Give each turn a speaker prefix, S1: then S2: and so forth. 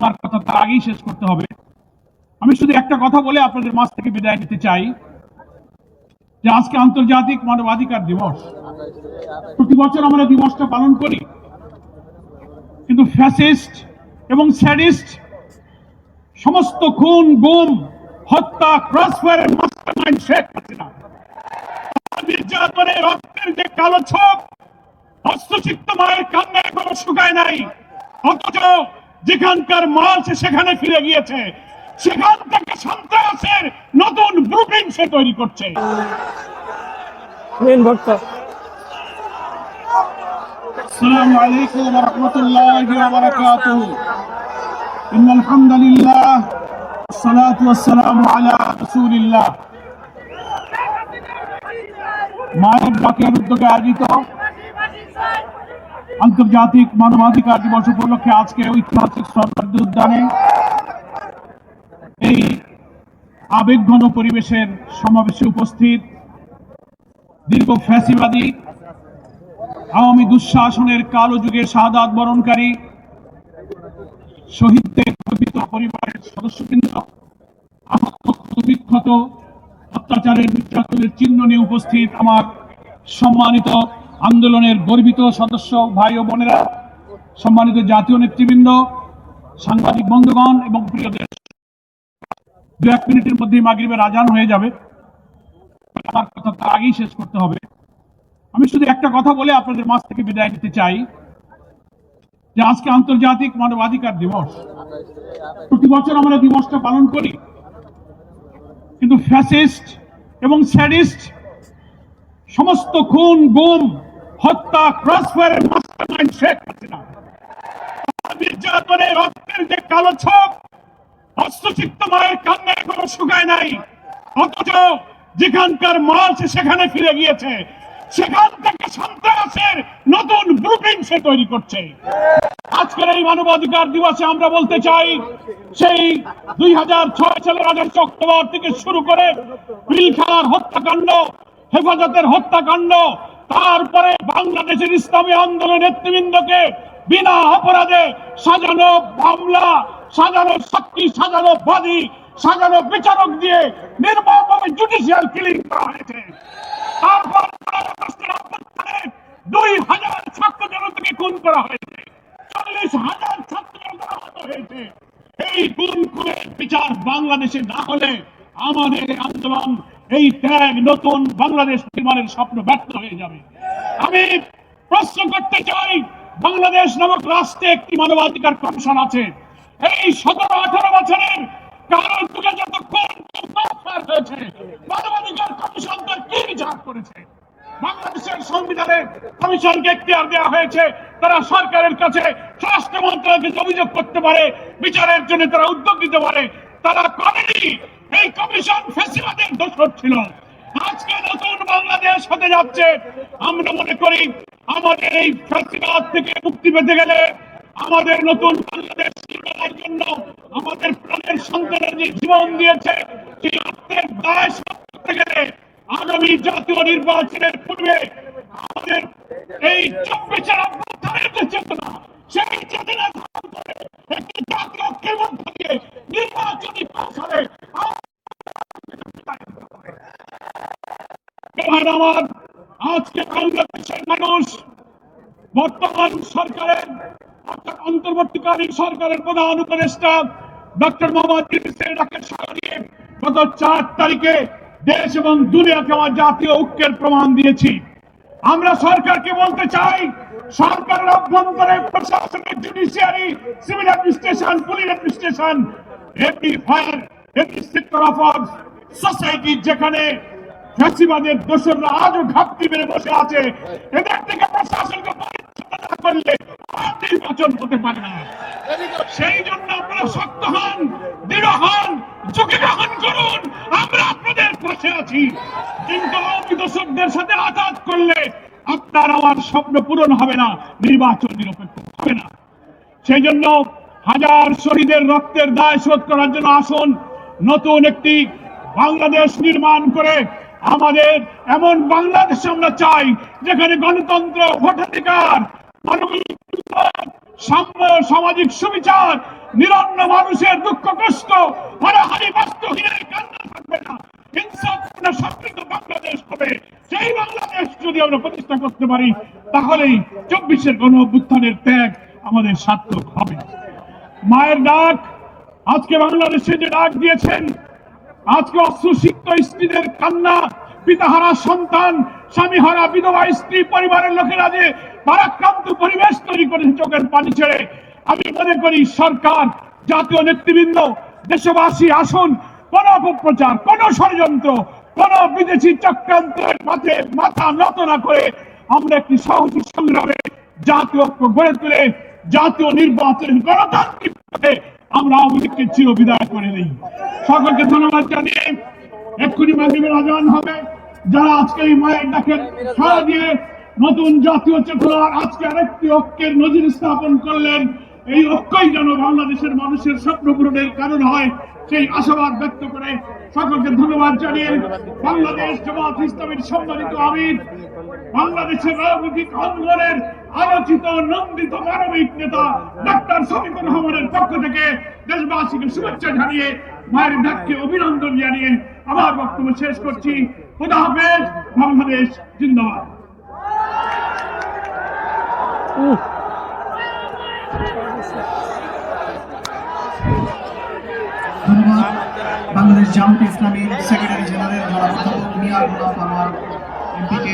S1: আমার কথা তার আগেই শেষ করতে হবে। আমি শুধু একটা কথা বলে আপনাদের মাঝ থেকে বিদায় নিতে চাই, যে আজকে আন্তর্জাতিক মানবাধিকার দিবস। প্রতি বছর আমরা দিবসটা পালন করি। কিন্তু ফ্যাসিস্ট এবং স্যাডিস্ট সমস্ত খুন, গুম, হত্যা, ক্রসফায়ারের মাস্টারমাইন্ড শেখ হাসিনা। নির্যাতনে রক্তের যে কালো ছোপ হস্তচিত্ত মায়ের কান্না এখনও শুকায় নাই। অথচ যেখানকার মাল সে সেখানে ফিরে গিয়েছে সেখান থেকে সন্ত্রাসের নতুন ব্লুপ্রিন্ট সে তৈরি করছে
S2: মেন ভক্ত
S1: السلام عليكم ورحمة الله وبركاته إن الحمد لله والصلاة والسلام على رسول الله মায়ের ডাকের উদ্যোগে আয়োজিত আন্তর্জাতিক মানবাধিকার দিবস উপলক্ষে আজকে ঐতিহাসিক সরকারি উদ্যানে এই আবেগঘন পরিবেশের সমাবেশে উপস্থিত দীর্ঘ ফ্যাসিবাদী, আওয়ামী দুঃশাসনের কালো যুগের শাহাদাত বরণকারী শহীদদের পরিবারের সদস্যবৃন্দ বিক্ষত অত্যাচারের নির্যাতনের চিহ্ন নিয়ে উপস্থিত আমার সম্মানিত আন্দোলনের গর্বিত সদস্য ভাই ও বোনেরা, সম্মানিত জাতীয় নেতৃবৃন্দ, সাংবাদিক বন্ধুগণ এবং প্রিয় দেশ। দু এক মিনিটের মধ্যেই মাগরিবের আজান হয়ে যাবে। আমার কথা তার আগেই শেষ করতে হবে। আমি শুধু একটা কথা বলে আপনাদের মাঝ থেকে বিদায় নিতে চাই, যে আজকে আন্তর্জাতিক মানবাধিকার দিবস। প্রতি বছর আমরা দিবসটা পালন করি। কিন্তু ফ্যাসিস্ট এবং স্যাডিস্ট সমস্ত খুন, গুম হত্যা ক্রসফায়ারের মাস্টারমাইন্ড শেখ হাসিনা। নির্যাতনে রক্তের যে কালো ছোপ হস্তচিত্ত মায়ের কান্না এখনও শুকায় নাই। অথচ যেখানকার মাল সেখানে ফিরে গিয়েছে। সেখান থেকে সন্ত্রাসের নতুন ব্লুপ্রিন্ট সে তৈরি করছে। আজকের এই মানবাধিকার দিবসে আমরা বলতে চাই, সেই দুই হাজার ছয় সালের আঠাশ অক্টোবর থেকে শুরু করে পিলখানার হত্যাকাণ্ড, হেফাজতের হত্যাকাণ্ড তারপরে বাংলাদেশের ইসলামী আন্দোলন নেতৃবৃন্দকে বিনা অপরাধে সাজানো মামলা, সাজানো সাক্ষী, সাজানো বাদী, সাজানো বিচারক দিয়ে নির্মমভাবে জুডিশিয়াল কিলিং করা হয়েছে। তারপর দুই হাজার ছাত্র জনতাকে খুন করা হয়েছে। চল্লিশ হাজার ছাত্র হয়েছে। এই খুনের বিচার বাংলাদেশে না হলে আমাদের আন্দোলন এই ত্যাগ নতুন বাংলাদেশ নির্মাণের স্বপ্ন ব্যর্থ হয়ে যাবে। আমি প্রশ্ন করতে চাই, বাংলাদেশ নামক রাষ্ট্রে একটি মানবাধিকার কমিশন আছে। এই সতেরো আঠারো বছরের যুগে হয়েছে, মানবাধিকার কমিশন তার কি বিচার করেছে? বাংলাদেশের সংবিধানে কমিশনকে এখতিয়ার দেওয়া হয়েছে, তারা সরকারের কাছে স্বরাষ্ট্র মন্ত্রণালয়কে অভিযোগ করতে পারে, বিচারের জন্য তারা উদ্যোগ নিতে পারে। তারা করেনি। এই কমিশন ফেসিবাদের দোষর ছিল আজকে নতুন বাংলাদেশ হতে যাচ্ছে। আমরা মনে করি আমাদের এই ফেসিবাদ থেকে মুক্তি পেতে গেলে আমাদের নতুন বাংলাদেশ নির্মাণের জন্য আমাদের প্রাণের সন্তানের যে জীবন দিয়েছে, সেই রক্তের দায় করতে গেলে আগামী জাতীয় নির্বাচনের পূর্বে আমাদের এই চব্বিশের অভ্যুত্থানের যে চেতনা, সেই চেতনা ধারণ করে একটি জাতীয় মধ্য দিয়ে নির্বাচনী কৌশলে এবার আমার আজকে বাংলাদেশের মানুষ, বর্তমান সরকারের, অর্থাৎ অন্তর্বর্তীকালীন সরকারের প্রধান উপদেষ্টা ডক্টর মোহাম্মদ ইউনুসের ডাকে সাড়া গত চার তারিখে দেশ এবং দুনিয়াকে আমার জাতীয় ঐক্যের প্রমাণ দিয়েছি। আমরা সরকারকে বলতে চাই, সরকারের অভ্যন্তরে প্রশাসনের judiciary civil administration police administration এমনি ফায়ার এমনি সেক্টর অফ সোসাইটি যেখানে ফ্যাসিবাদের দোসররা আজও ঘাপটি মেরে বসে আছে। এদের থেকে প্রশাসনকে করলে আর নির্বাচন হতে পারে না। সেই জন্য আপনারা শক্ত হন দৃঢ় হন ঝুঁকি গ্রহণ করুন আমরা আপনাদের পাশে আছি। কিন্তু আওয়ামী দর্শকদের সাথে আঘাত করলে আপনার আমার স্বপ্ন পূরণ হবে না নির্বাচন নিরপেক্ষ হবে না। সেই জন্য হাজার শহীদের রক্তের দায় শোধ করার জন্য আসুন নতুন একটি বাংলাদেশ নির্মাণ করে আমাদের এমন বাংলাদেশ আমরা চাই, যেখানে গণতন্ত্র, ভোটাধিকার সাম্য সামাজিক সুবিচার, নিরন্ন মানুষের দুঃখ, কষ্ট, হারাহারি বাস্তুহীনের কান্না থাকবে না। ইনসাফপূর্ণ সমৃদ্ধ বাংলাদেশ হবে। সেই বাংলাদেশ যদি আমরা প্রতিষ্ঠা করতে পারি, তাহলেই চব্বিশের গণ অভ্যুত্থানের ত্যাগ আমাদের সার্থক হবে। মায়ের ডাক, আজকে বাংলাদেশে যে ডাক দিয়েছেন আজকে অশ্রুসিক্ত স্ত্রীদের কান্না, পিতাহারা সন্তান, স্বামীহারা বিধবা স্ত্রী পরিবারের লোকেরা যে পারাক্রান্ত পরিবেশ তৈরি করেছে চোখের পানি ছেড়ে, আমি মনে করি সরকার, জাতীয় নেতৃবৃন্দ, দেশবাসী আসুন, কোন অপপ্রচার, কোন ষড়যন্ত্র, কোন বিদেশি চক্রান্তের মাঠে মাথা নত না করে আমরা একটি সহযোগী সংগ্রামে জাতীয় গড়ে তুলে জাতীয় নির্বাচনের গণতান্ত্রিক আমরা আওয়ামী লীগকে চির বিদায় করে দিই সকলকে ধন্যবাদ জানিয়ে এক্ষুনি মাগরিবের আজান হবে। যারা আজকে এই মায়ের ডাকে সারা দিয়ে নতুন জাতীয় চেতনার আজকে আরেকটি ঐক্যের নজির স্থাপন করলেন এই ঐক্যই যেন বাংলাদেশের মানুষের স্বপ্ন পূরণের কারণ হয়, সেই আশাবাদ ব্যক্ত করে সকলকে ধন্যবাদ জানিয়ে বাংলাদেশ জামাত ইসলামের সম্মানিত আমির, বাংলাদেশের রাজনৈতিক অঙ্গনের আলোচিত নন্দিত মানবিক নেতা ডাক্তার শফিকুর রহমানের পক্ষ থেকে দেশবাসীকে শুভেচ্ছা জানিয়ে মায়ের ডাককে অভিনন্দন জানিয়ে আমার বক্তব্য শেষ করছি। খুদা হাফেজ, বাংলাদেশ জিন্দাবাদ।
S2: ধন্যবাদ। বাংলাদেশ জামাত ইসলামীর সেক্রেটারি জেনারেল জনাব মিয়া গোলাম আনোয়ার এমপিকে